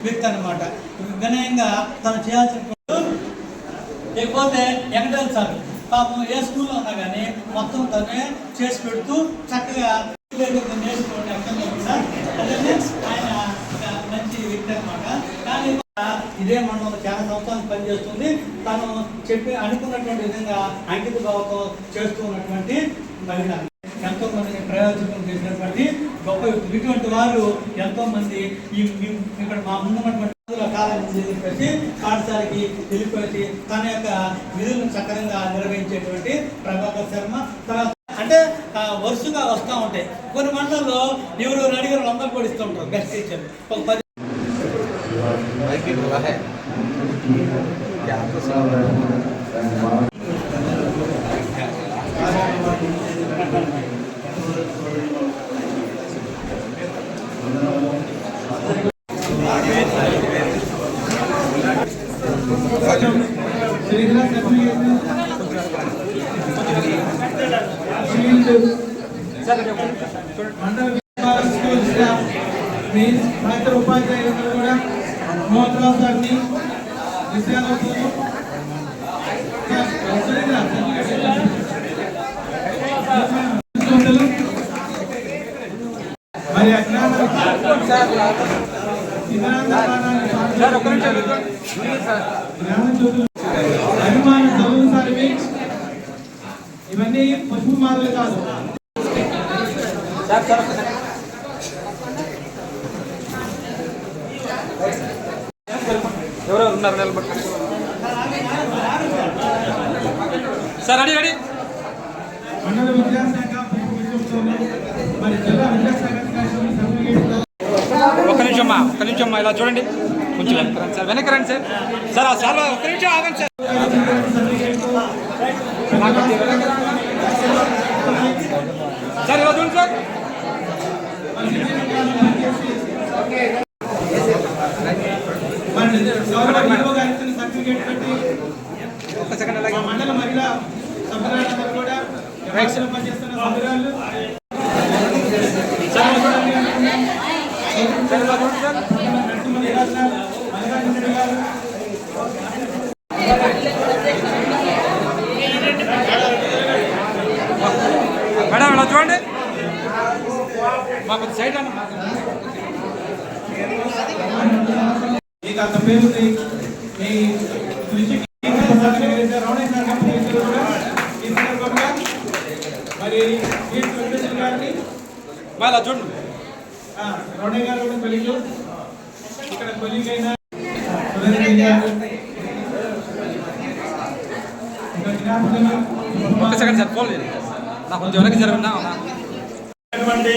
వ్యక్తి అనమాట వినయంగా తను చేయాల్సిన లేకపోతే వెంకటేశ్వర సార్ పాపం ఏ స్కూల్లో ఉన్నా కానీ మొత్తం తనే చేసి పెడుతూ చక్కగా నేర్చుకోండి అర్థం సార్ అదే ఆయన మంచి వ్యక్తి అనమాట కానీ ఇదే మండలంలో చాలా సంవత్సరాలు పనిచేస్తుంది. తను చెప్పి అనుకున్నటువంటి విధంగా అంకిత భావంతో చేస్తూ ఉన్నటువంటి మహిళ. ఎంతో మందిని ప్రయోజనం చేసినటువంటి గొప్ప వ్యక్తులు. ఇటువంటి వారు ఎంతో మంది ఈ ఇక్కడ మా ముందున్నటువంటి కాలం చెప్పేసి పాఠశాలకి వెళ్ళిపోయి తన యొక్క విధులను చక్కరంగా నిర్వహించేటువంటి ప్రభాకర్ శర్మ. తర్వాత అంటే వరుసగా వస్తూ ఉంటాయి కొన్ని మండలాల్లో ఎవరు అడిగిన వందలు కూడా ఇస్తూ ఉంటారు బెస్ట్ టీచర్ ఒక పది మండల స్టాఫ్ మీన్స్ మహిళ ఉపాధ్యాయులందరూ కూడా మోహన్ సార్ని విషయాలవుతారు మరి అభిమాన చదువు సార్వి ఇవన్నీ పసుపు మాటలు కాదు. ఎవరెవరు ఉన్నారు నిలబడి సార్ రెడీ రెడీ. మండల విద్యాశాఖ మరి జిల్లా విద్యాశాఖ ఒక్క నిమిషం అమ్మా ఒక్క నిమిషం అమ్మా ఇలా చూడండి. కొంచెం వెనక్కి రండి సార్ వెనక్కి రండి సార్. సార్ ఆ సార్ ఒక్క నిమిషం ఆగండి సార్. సార్ ఇలా చూడండి సార్. సర్టిఫికేట్ పెట్టి ఒక్క సెకండ్ అలాగే. మండల మహిళా సభ్యులందరూ కూడా పనిచేస్తున్న సభ్యురాలు మేడం ఇలా చూడండి మాకు సైడ్ అన్న మీకు అంత పేరుంది మీ కంపెనీ మరి గారిని మా ఇలా చూడండి. ఆ, రౌడయ్య గారు ఇక్కడ సెకండ్ సార్ ఫోన్ కొంచెం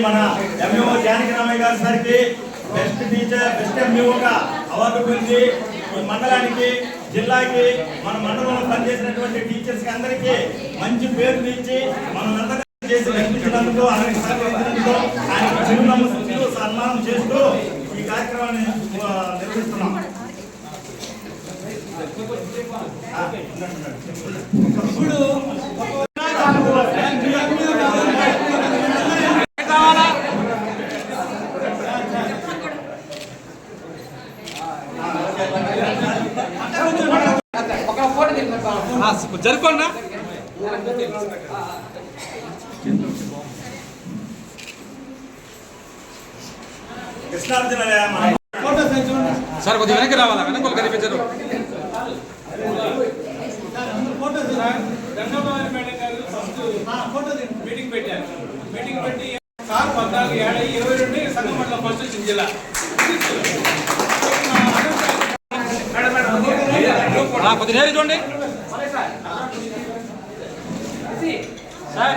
మన ఎంఈఓ జానకి రామయ్య గారి సార్కి బెస్ట్ టీచర్ బెస్ట్ ఎంఈఓగా అవార్డు పొంది ఈ మండలానికి జిల్లాకి మన మండలంలో పనిచేసినటువంటి టీచర్స్కి అందరికీ మంచి పేరు తెచ్చి మనం అందరం చేసి కల్పించినందుకు ఆయనకి సహకరించినందుకు ఆయన చిరునామా సూచిస్తూ సన్మానం చేస్తూ ఈ కార్యక్రమాన్ని నిర్వహిస్తున్నాం. ఇప్పుడు జరుపుకోండి కృష్ణార్జున మన ఫోటో సైజ్ చూడండి సార్ కొద్దిగా వెనక్కి రావాలా? వెనకలు కనిపించరు. మీటింగ్ పెట్టారు మీటింగ్ పెట్టి సార్ పద్నాలుగు ఇరవై రెండు సంఘం ఫస్ట్ వచ్చింది జిల్లా కొద్దిగా నేరు చూడండి. సార్